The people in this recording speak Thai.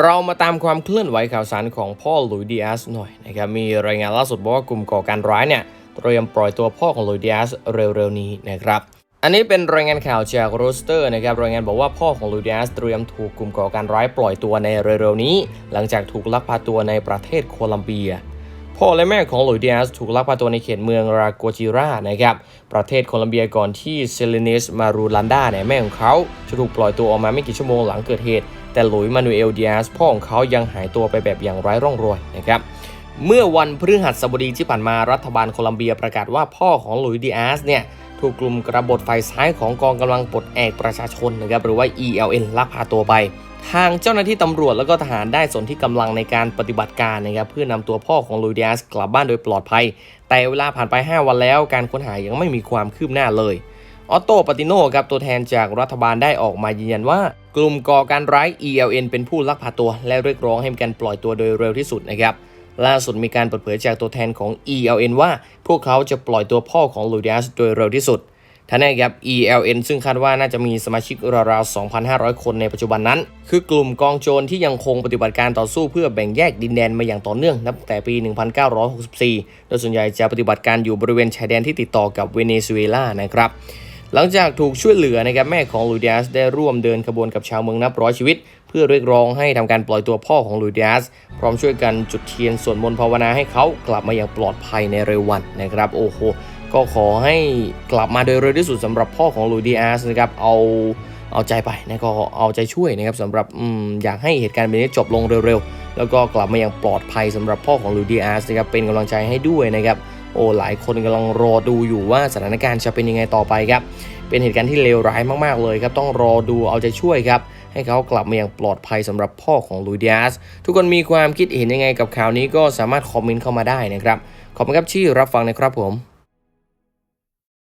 เรามาตามความเคลื่อนไหวข่าวสารของพ่อหลุยดีอาสหน่อยนะครับมีรายงานล่าสุดบอกว่ากลุ่มก่อการร้ายเนี่ยเตรียมปล่อยตัวพ่อของหลุยดีอาสเร็วๆนี้นะครับอันนี้เป็นรายงานข่าวจากโรสเตอร์นะครับรายงานบอกว่าพ่อของหลุยดีอสเตรียมถูกกลุ่มก่อการร้ายปล่อยตัวในเร็วๆนี้ หลังจากถูกลักพาตัวในประเทศโคลัมเบีย พ่อและแม่ของหลุยดีอสถูกลักพาตัวในเขตเมืองราโกจิรานะครับประเทศโคลัมเบียก่อนที่เซเลนิสมารูลันดาเนี่ยแม่ของเขาจะถูกปล่อยตัวออกมาไม่กี่ชั่วโมงหลังเกิดเหตุ แต่หลุยมานูเอลดีอาสพ่อของเขายังหายตัวไปแบบอย่างไร้ร่องรอยนะครับเมื่อวันพฤหัสบดีที่ผ่านมารัฐบาลโคลัมเบียประกาศว่าพ่อของหลุยดีอาสเนี่ยถูกกลุ่มกระบฏฝ่ายซ้ายของกองกำลังปลดแอกประชาชนนะครับหรือว่า ELN ลักพาตัวไป ทางเจ้าหน้าที่ตำรวจแล้วก็ทหารได้สนที่กำลังในการปฏิบัติการนะครับเพื่อนำตัวพ่อของลุยดิอาสกลับบ้านโดยปลอดภัย แต่เวลาผ่านไป 5 วันแล้วการค้นหายังไม่มีความคืบหน้าเลย ออตโตปาติโนครับตัวแทนจากรัฐบาลได้ออกมายืนยันว่า กลุ่มก่อการร้าย ELN เป็นผู้ลักพาตัว และเรียกร้องให้มีการปล่อยตัวโดยเร็วที่สุดนะครับล่าสุดมีการเปิดเผยจากตัวแทนของ ELN ว่า พวกเขาจะปล่อยตัวพ่อของลุยดิอสโดยเร็วที่สุดท่านนี้ครับ ELN ซึ่งคาดว่าน่าจะมีสมาชิกราวๆ 2,500 คนในปัจจุบันนั้น คือกลุ่มกองโจรที่ยังคงปฏิบัติการต่อสู้เพื่อแบ่งแยกดินแดนมาอย่างต่อเนื่องนับแต่ปี 1964 โดยส่วนใหญ่จะปฏิบัติการอยู่บริเวณชายแดนที่ติดต่อกับเวเนซุเอลานะครับ หลังจากถูกช่วยเหลือนะครับแม่ของลูดิอาสได้ร่วมเดินขบวนกับชาวเมืองนับร้อยชีวิต เพื่อเรียกร้องให้ทำการปล่อยตัวพ่อของลูดิอาสพร้อมช่วยกันจุดเทียนสวดมนต์ภาวนาให้เขากลับมาอย่างปลอดภัยในเร็ววันนะครับโอ้โหก็ขอให้กลับมาโดยเร็วที่สุดสำหรับพ่อของลูดิอาสนะครับเอาเอาใจไปนะก็เอาใจช่วยนะครับสำหรับออยากให้เหตุการณ์แบบนี้จบลงเร็วๆ แล้วก็กลับมาอย่างปลอดภัยสำหรับพ่อของลูดิอาสนะครับเป็นกำลังใจให้ด้วยนะครับ โอ้หลายคนกำลังรอดูอยู่ว่าสถานการณ์จะเป็นยังไงต่อไปครับ เป็นเหตุการณ์ที่เลวร้ายมากๆเลยครับ ต้องรอดูเอาใจช่วยครับ ให้เขากลับมาอย่างปลอดภัยสำหรับพ่อของลุยดิอาสทุกคนมีความคิดเห็นยังไงกับข่าวนี้ก็สามารถคอมเมนต์เข้ามาได้นะครับ ขอบคุณครับที่รับฟังนะครับผม